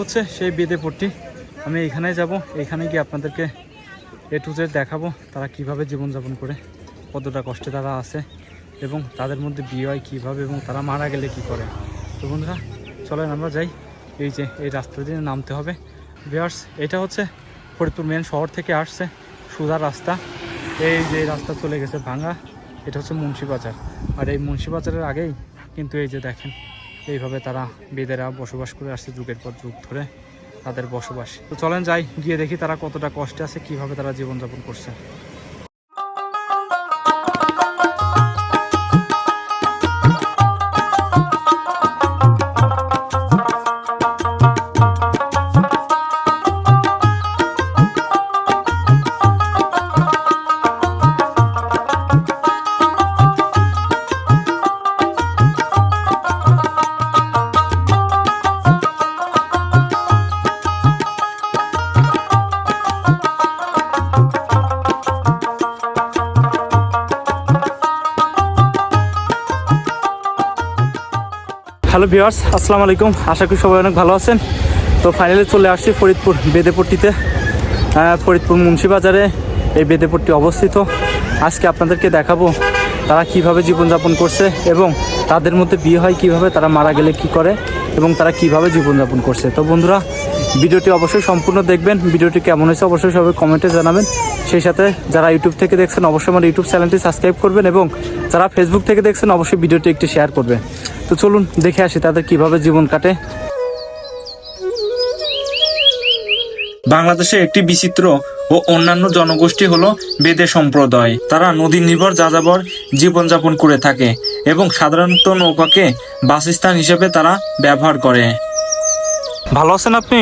হচ্ছে সেই বেদে পট্টি। আমি এখানে যাব, এখানে গিয়ে আপনাদেরকে এ টু জেড দেখাবো তারা কীভাবে জীবনযাপন করে, কতটা কষ্টে তারা আছে এবং তাদের মধ্যে বিয়ে হয় কীভাবে এবং তারা মারা গেলে কি করে। তো বন্ধুরা, চলেন আমরা যাই। এই যে, এই রাস্তা দিয়ে নামতে হবে। ভিয়ার্স এটা হচ্ছে ফরিদপুর মেন শহর থেকে আসছে সুদা রাস্তা। এই যে রাস্তা চলে গেছে ভাঙা, এটা হচ্ছে মুন্সিবাজার আর এই মুন্সিবাজারের আগেই কিন্তু এই যে দেখেন এইভাবে তারা বেদেরা বসবাস করে আসছে যুগের পর যুগ ধরে তাদের বসবাস। তো চলেন যাই, গিয়ে দেখি তারা কতটা কষ্টে আছে, কীভাবে তারা জীবনযাপন করছে। হ্যালো ভিওয়ার্স আসসালামু আলাইকুম। আশা করি সবাই অনেক ভালো আছেন। তো ফাইনালি চলে আসছি ফরিদপুর, বেদেপট্টিতে। ফরিদপুর মুন্সিবাজারে এই বেদেপট্টি অবস্থিত। আজকে আপনাদেরকে দেখাবো তারা কীভাবে জীবনযাপন করছে এবং তাদের মধ্যে বিয়ে হয় কীভাবে, তারা মারা গেলে কি করে এবং তারা কীভাবে জীবনযাপন করছে। তো বন্ধুরা ভিডিওটি অবশ্যই সম্পূর্ণ দেখবেন। ভিডিওটি কেমন হয়েছে অবশ্যই সবাই কমেন্টে জানাবেন। সেই সাথে যারা ইউটিউব থেকে দেখছেন, অবশ্যই আমার ইউটিউব চ্যানেলটি সাবস্ক্রাইব করবেন এবং যারা ফেসবুক থেকে দেখছেন, অবশ্যই ভিডিওটি একটি শেয়ার করবেন। তো চলুন দেখে আসি তাদের কীভাবে জীবন কাটে। বাংলাদেশে একটি বিচিত্র ও অন্যান্য জনগোষ্ঠী হলো বেদে সম্প্রদায়। তারা নদী নির্ভর যাযাবর জীবনযাপন করে থাকে এবং সাধারণত নৌকাকে বাসস্থান হিসেবে তারা ব্যবহার করে। ভালো আছেন আপনি?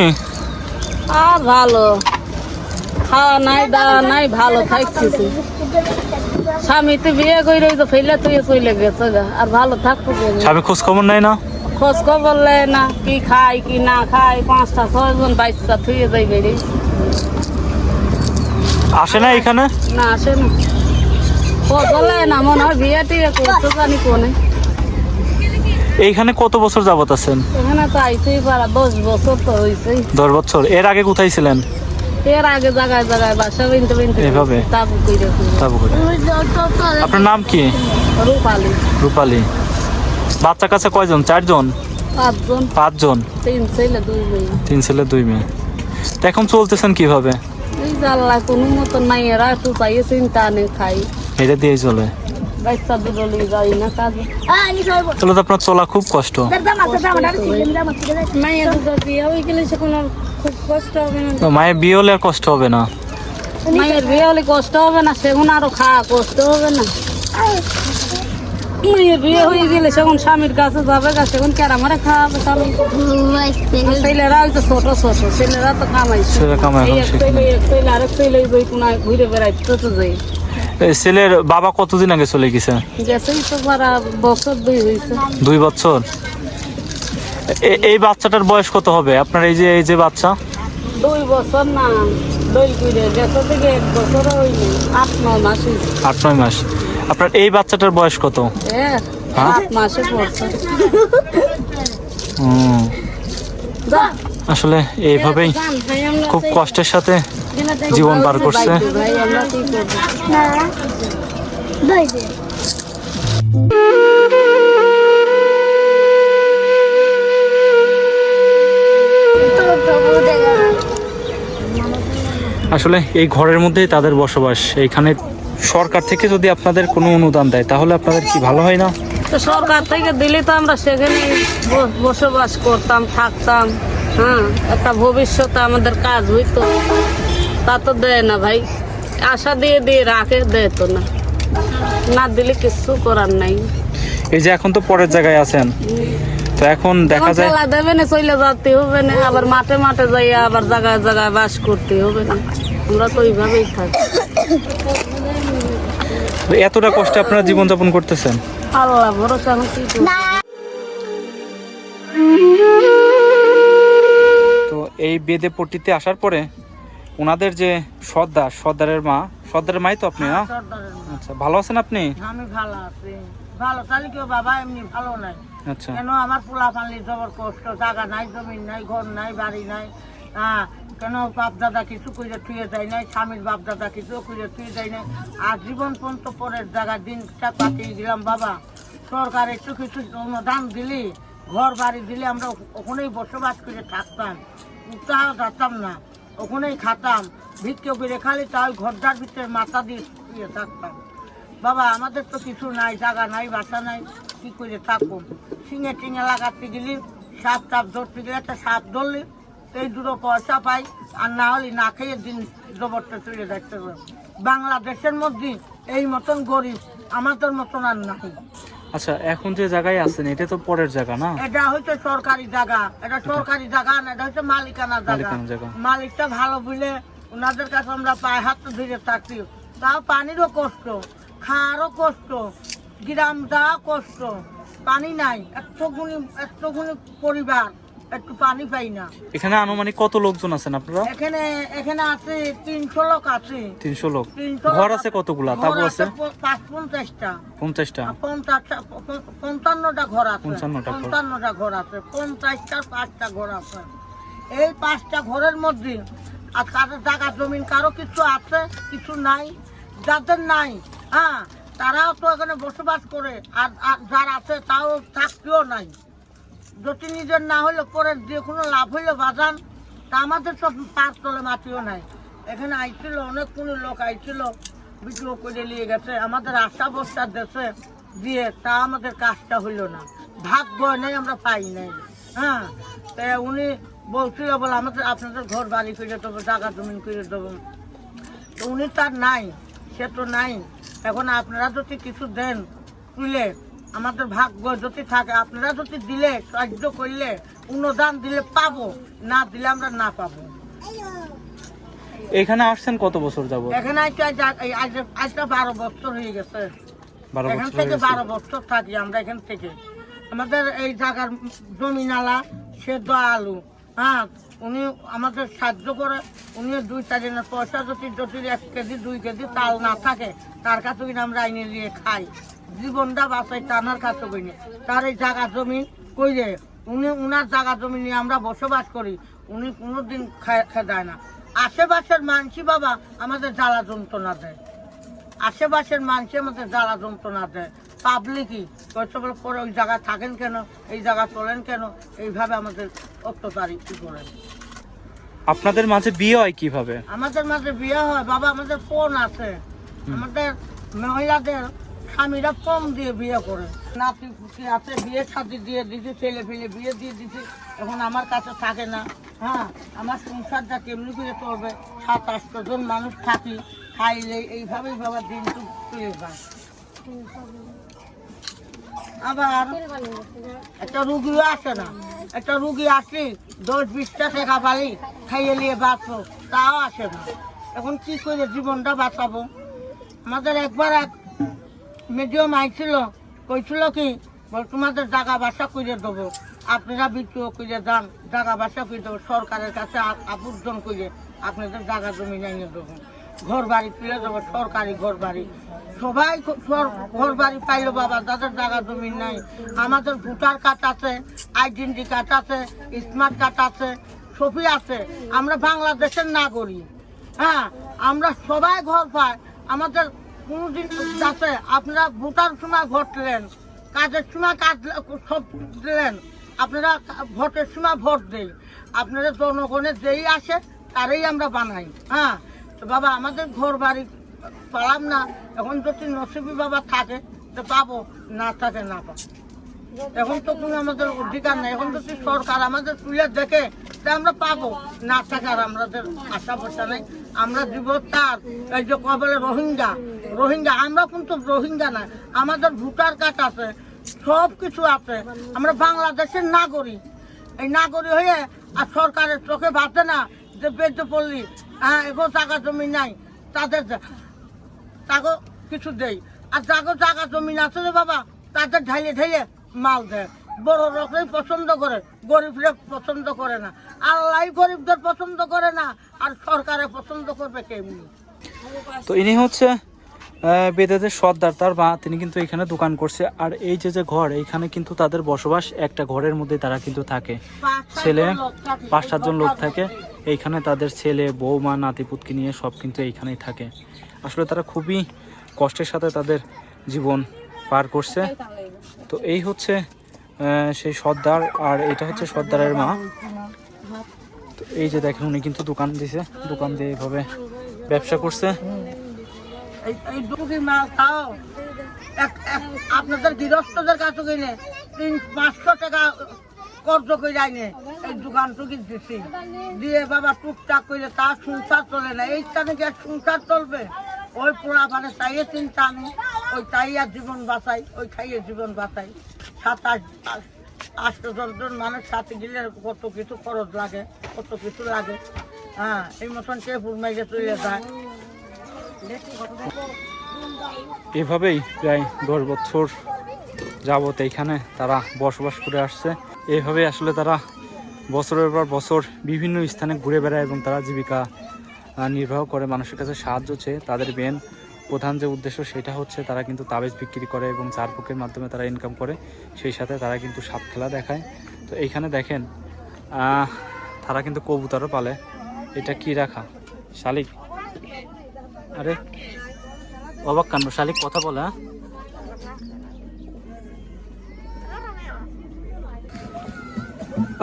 আর ভালো। খাওয়া নাই দাওয়া নাই ভালো থাকতেছি। স্বামীতে বিয়ে করে তো ফেলে তুই চলে গেছে। আর ভালো থাকব? স্বামী খোঁজ খবর নেয় না? খোঁজ খবর লে না কি খাই কি না খাই পাঁচটা ছয় জন বাচ্চা থুয়ে যাই বেরি আসে না এখানে? না আসে না। খোঁজ না মনে হয় বিয়ে টিয়ে করছে জানি কোনে। এইখানে কত বছর যাবত আছেন? এখানে তো আইসেই পারা দশ বছর তো হয়েছে দশ বছর। এর আগে কোথায় ছিলেন? এর আগে জায়গায় জায়গায় বাসা বিনতে বিনতে এভাবে? তাবু করে তাবু করে। আপনার নাম কি? রূপালি। রূপালী। বাচ্চা কাছে কয়জন? চারজন? পাঁচজন। পাঁচজন? তিন ছেলে দুই মেয়ে। তিন ছেলে দুই মেয়ে। তো এখন চলতেছেন কীভাবে? এই জাল্লা কোনো মতন নাই এরা একটু চাইয়ে চিন্তা নেই খাই। এটা দিয়ে চলে। তাহলে তো আপনার চলা খুব কষ্ট। মায়ের বিয়ে গেলে সেখন আর খুব কষ্ট হবে না। বিয়ে হলে আর কষ্ট হবে না। মায়ের বিয়ে হলে কষ্ট হবে না সেখন আরও খাওয়া কষ্ট হবে না। মায়ের বিয়ে হয়ে গেলে সেখন স্বামীর কাছে যাবে গা সেখন কেরা মারে খাওয়াবে ছেলেরা তো ছোট ছোট ছেলেরা তো কামাইছে। ছেলে কামাই এই এক ছেলে আরেক ছেলে ঘুরে বেড়াইতে তো যাই ছেলের বাবা কতদিন আগে চলে গেছে? দুই বছর? এই বাচ্চাটার বয়স কত হবে? আপনার এই যে এই যে বাচ্চা? দুই বছর না আট নয় মাস আপনার এই বাচ্চাটার বয়স কত? হ্যাঁ? আসলে এইভাবেই খুব কষ্টের সাথে জীবন পার করছে। ভাই আমরা কি করব? আসলে এই ঘরের মধ্যেই তাদের বসবাস। এইখানে সরকার থেকে যদি আপনাদের কোনো অনুদান দেয় তাহলে আপনাদের কি ভালো হয় না? তো সরকার থেকে দিলে তো আমরা সেখানে বসবাস করতাম থাকতাম। হ্যাঁ একটা ভবিষ্যতে আমাদের কাজ হইতো। তা তো দেয় না ভাই। আশা দিয়ে দিয়ে রাখে দেয় তো না। না দিলে কিছু করার নাই। এই যে এখন তো পরের জায়গায় আছেন। তো এখন দেখা যায় ফেলা দেবে না চলে যেতে হবে না। আবার মাঠে মাঠে যাই আবার জায়গায় জায়গায় বাস করতে হবে না। আমরা তো ওইভাবেই থাকি। এতটা কষ্টে আপনারা জীবনযাপন করতেছেন? আল্লাহ ভরসা এখন কি তো এই বেদে পট্টিতে আসার পরে ওনাদের যে সর্দার সর্দারের মা সর্দারের মাই তো আপনি না? আচ্ছা ভালো আছেন আপনি? আমি ভালো আছি। ভালো তাহলে কেউ বাবা এমনি ভালো নাই। আচ্ছা। কেন আমার পোলা পানলি জবর কষ্ট জায়গা নাই জমি নাই ঘর নাই বাড়ি নাই? হ্যাঁ কেন বাপ দাদা কিছু করে থুয়ে যায় নাই স্বামীর বাপ দাদা কিছু করে থুয়ে যায় নাই? আর জীবন পর্যন্ত পরের জায়গা দিনটা কাটিয়ে দিলাম বাবা। সরকার একটু কিছু অনুদান দিলি ঘর বাড়ি দিলে আমরা ওখানেই বসবাস করে থাকতাম। তাও যাতাম না। ওখানেই খাতাম। ভিক্ষে করে খালি তাই ঘরটার ভিতরে মাথা দিয়ে থাকতাম। বাবা, আমাদের তো কিছু নাই, জায়গা নাই, বাসা নাই, কি করে থাকব? শিঙে টিঙে লাগাতে গেলি, সাপ টাপ ধরতে গেলে একটা সাপ ধরলি, এই দুটো পয়সা পাই, আর না হলে না খেয়ে দিন জবরটা চলে যাচ্ছে বাংলাদেশের মধ্যে এই মতন গরিব আমাদের মতন আর নাই। আচ্ছা এখন যে জায়গায় আছেন এটা তো পরের জায়গা না? এটা হচ্ছে সরকারি জায়গা। এটা সরকারি জায়গা না এটা হচ্ছে মালিকানা জায়গা। জায়গা। মালিকটা ভালো বুঝলে ওনাদের কাছে আমরা পায়ে হাত ধরে থাকি তাও পানিরও কষ্ট খাওয়ারও কষ্ট গ্রাম যাওয়া কষ্ট। পানি নাই এতগুলি গুণী পরিবার। একটু পানি পাই না। এখানে আনুমানিক কত লোকজন আছেন আপনারা? এখানে এখানে আছে তিনশো লোক আছে। তিনশো লোক। ঘর আছে কতগুলা? তাবু আছে পঞ্চাশটা। পঞ্চাশটা। পঞ্চাশটা পঞ্চান্নটা ঘর আছে। পঞ্চান্নটা পঞ্চান্নটা ঘর আছে। পঞ্চাশটা পাঁচটা ঘর আছে। এই পাঁচটা ঘরের মধ্যে আর কারও জায়গা জমিন কারও কিছু আছে কিছু নাই। যাদের নাই হ্যাঁ তারাও তো এখানে বসবাস করে। আর আর যার আছে তাও থাকতেও নাই। যদি নিজের না হলে পরে যে কোনো লাভ হইলে বাজান, তা আমাদের তো পাঁচ তলে মাটিও নাই। এখানে আইছিল অনেক কোনো লোক আইছিল বিক্রি করে নিয়ে গেছে। আমাদের আশা বস্তা দেশে দিয়ে তা আমাদের কাজটা হইল না। ভাগ্য নেই, আমরা পাই নাই। হ্যাঁ তা উনি বলছিল বলে আমাদের, আপনাদের ঘর বাড়ি করে দেবো, জায়গা জমিন করে দেবো। তো উনি তার নাই, সে তো নাই। এখন আপনারা যদি কিছু দেন, তুলে আমাদের ভাগ্য যদি থাকে আপনারা যদি দিলে সাহায্য করলে অনুদান দিলে পাবো না দিলে আমরা না পাবো। এখানে আসছেন কত বছর যাব এখানে আইতে আজ এই আজ আজটা বারো বছর হয়ে গেছে। এখান থেকে বারো বছর থাকি আমরা এখান থেকে। আমাদের এই জায়গার জমি নালা সেদ্ধ আলু হ্যাঁ উনি আমাদের সাহায্য করে। উনি দুই চার দিনের পয়সা যদি যদি এক কেজি দুই কেজি চাল না থাকে তার কাছে কিনা আমরা আইনে নিয়ে খাই। জীবনটা বাঁচাই টানার কাছে কিনে তার এই জায়গা জমি কইরে উনি উনার জায়গা জমি নিয়ে আমরা বসবাস করি উনি কোনোদিন খেদায় না। আশেপাশের মানসি বাবা আমাদের জ্বালা যন্ত্রণা দেয়। আশেপাশের মানুষ আমাদের জ্বালা যন্ত্রণা দেয়। পাবলিকই বলে করে ওই জায়গায় থাকেন কেন? এই জায়গা চলেন কেন? এইভাবে আমাদের অত্যাচারী কি করেন? আপনাদের মাঝে বিয়ে হয় কীভাবে? আমাদের মাঝে বিয়ে হয় বাবা আমাদের ফোন আছে। আমাদের মহিলাদের স্বামীরা কম দিয়ে বিয়ে করে। নাতি পুতি আছে, বিয়ে শাদি দিয়ে দিছে, ছেলে ফেলে বিয়ে দিয়ে দিছে। এখন আমার কাছে থাকে না। হ্যাঁ আমার সংসারটা কেমনি করে চলবে, সাত, আটশো জন মানুষ থাকি, খাইলে এইভাবেই বাবা দিন তো চলে যায়। আবার একটা রুগীও আসে না। একটা রুগী আসলি দশ বিশটা টাকা পালি, খাইয়ে নিয়ে বাঁচবো, তাও আসে না। এখন কি করে জীবনটা বাঁচাবো? আমাদের একবার এক মিডিয়াম আইছিল, কইছিল কি তোমাদের জায়গা বাসা করে দেবো। আপনারা বিক্রি করে যান, জায়গা বাসা করে দেবো, সরকারের কাছে আ- আবেদন করে আপনাদের জায়গা জমি নিয়ে দেবো। ঘর বাড়ি তুলে দেবো, সরকারি ঘর বাড়ি সবাই ঘর বাড়ি পাইলো বাবা যাদের জায়গা জমি নাই। আমাদের ভোটার কার্ড আছে, আইডেন্টি কার্ড আছে, স্মার্ট কার্ড আছে, সবই আছে। আমরা বাংলাদেশের নাগরিক। হ্যাঁ আমরা সবাই ঘর পাই। আমাদের কোনোদিন আছে আপনারা ভোটার সময় ভোট দিলেন কাজের সময় কাজ সব দিলেন আপনারা ভোটের সময় ভোট দেই। আপনারা জনগণের যেই আসে, তারই আমরা বানাই। হ্যাঁ? তো বাবা, আমাদের ঘর বাড়ি পালাম না। এখন যদি নসিবি বাবা থাকে, তো পাবো। না থাকে, না পাবো। এখন তো কোনো আমাদের অধিকার নেই। এখন যদি সরকার আমাদের তুলে দেখে, তা আমরা পাবো। না থাকার আমাদের আশা ভরসা নেই। আমরা দিব তার এই যে কবলে রোহিঙ্গা রোহিঙ্গা, আমরা কিন্তু রোহিঙ্গা না, আমাদের ভোটার কার্ড আছে, সব কিছু আছে। আমরা বাংলাদেশের নাগরিক। এই নাগরিক হয়ে আর সরকারের চোখে বাঁধে না যে বেঁচে পড়লি হ্যাঁ এগো টাকা জমি নাই, তাদের তাকে কিছু দেই। আর যাকে জায়গা জমি আছে বাবা, তাদের ঢাইলে ঢাইলে মাল দেয়। বড় লোকই পছন্দ করে গরিবরা পছন্দ করে না। আল্লাহ গরিবদের পছন্দ করে না আর সরকারে পছন্দ করবে কেমনি? তো ইনি হচ্ছে বেদেদের সর্দার তার মা তিনি কিন্তু এখানে দোকান করছে। আর এই যে যে ঘর এইখানে কিন্তু তাদের বসবাস একটা ঘরের মধ্যে তারা কিন্তু থাকে। ছেলে পাঁচ সাতজন লোক থাকে। এইখানে তাদের ছেলে বৌমা নাতিপুতকে নিয়ে সব কিন্তু এইখানেই থাকে। আসলে তারা খুবই কষ্টের সাথে তাদের জীবন পার করছে। তো এই হচ্ছে সেই সর্দার, আর এটা হচ্ছে সর্দারের মা। এই যে দেখেন, উনি কিন্তু দোকান দিছে, দোকান দিয়ে এইভাবে ব্যবসা করছে। আপনাদের গৃহস্থদের কাছে তিন পাঁচশো টাকা করে এই দোকান দিয়ে বাবা টুকটাক তার চলে না, এই চলবে? ওই পোড়া মানে তাইয়ে চিন্তা আমি, ওই আর জীবন বাঁচাই, ওই খাইয়ে জীবন বাঁচাই। সাত আট আট- আট জন মানুষ সাথে গেলে কত কিছু খরচ লাগে, কত কিছু লাগে। হ্যাঁ এই মতন কে ফুরমাইকে চলে যায়। এভাবেই প্রায় দশ বছর যাবত এইখানে তারা বসবাস করে আসছে। এইভাবে আসলে তারা বছরের পর বছর বিভিন্ন স্থানে ঘুরে বেড়ায় এবং তারা জীবিকা নির্বাহ করে। মানুষের কাছে সাহায্য চেয়ে তাদের মেন প্রধান যে উদ্দেশ্য সেটা হচ্ছে তারা কিন্তু তাবিজ বিক্রি করে এবং চার বুকের মাধ্যমে তারা ইনকাম করে, সেই সাথে তারা কিন্তু সাপ খেলা দেখায়। তো এইখানে দেখেন তারা কিন্তু কবুতরও পালে। এটা কি রাখা? শালিক? আরে, অবাক কাণ্ড। শালিক, কথা বলে হ্যাঁ?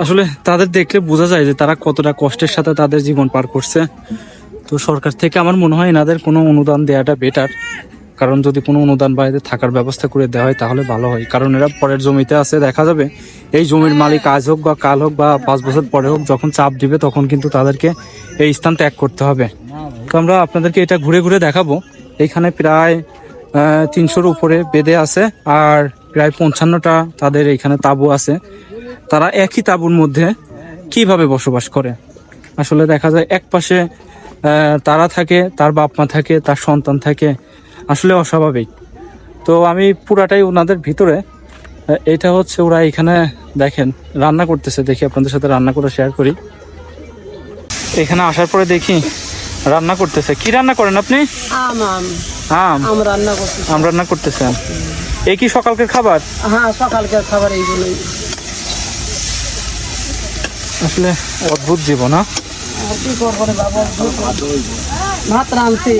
আসলে তাদের দেখলে বোঝা যায় যে তারা কতটা কষ্টের সাথে তাদের জীবন পার করছে। তো সরকার থেকে আমার মনে হয় এনাদের কোনো অনুদান দেওয়াটা বেটার কারণ যদি কোনো অনুদান বা এদের থাকার ব্যবস্থা করে দেওয়া হয় তাহলে ভালো হয়। কারণ এরা পরের জমিতে আছে, দেখা যাবে এই জমির মালিক আজ হোক বা কাল হোক বা পাঁচ বছর পরে হোক যখন চাপ দিবে তখন কিন্তু তাদেরকে এই স্থান ত্যাগ করতে হবে। তো আমরা আপনাদেরকে এটা ঘুরে ঘুরে দেখাবো। এইখানে প্রায় তিনশোর উপরে বেদে আছে আর প্রায় পঞ্চান্নটা তাদের এইখানে তাঁবু আছে। তারা একই তাঁবুর মধ্যে কীভাবে বসবাস করে? আসলে দেখা যায় এক পাশে তারা থাকে তার বাপ মা থাকে তার সন্তান থাকে আসলে অস্বাভাবিক। তো আমি পুরাটাই ওনাদের ভিতরে এটা হচ্ছে ওরা এখানে দেখেন রান্না করতেছে দেখি আপনাদের সাথে রান্না করে শেয়ার করি। এখানে আসার পরে দেখি রান্না করতেছে। কি রান্না করেন আপনি? আম আম। রান্না করতেছেন। এই কি সকালকের খাবার? হ্যাঁ সকালকার খাবার এইগুলোই। আসলে অদ্ভুত জীবন হ্যাঁ? কি করব রে বাবা? ভাত রাঁধছি।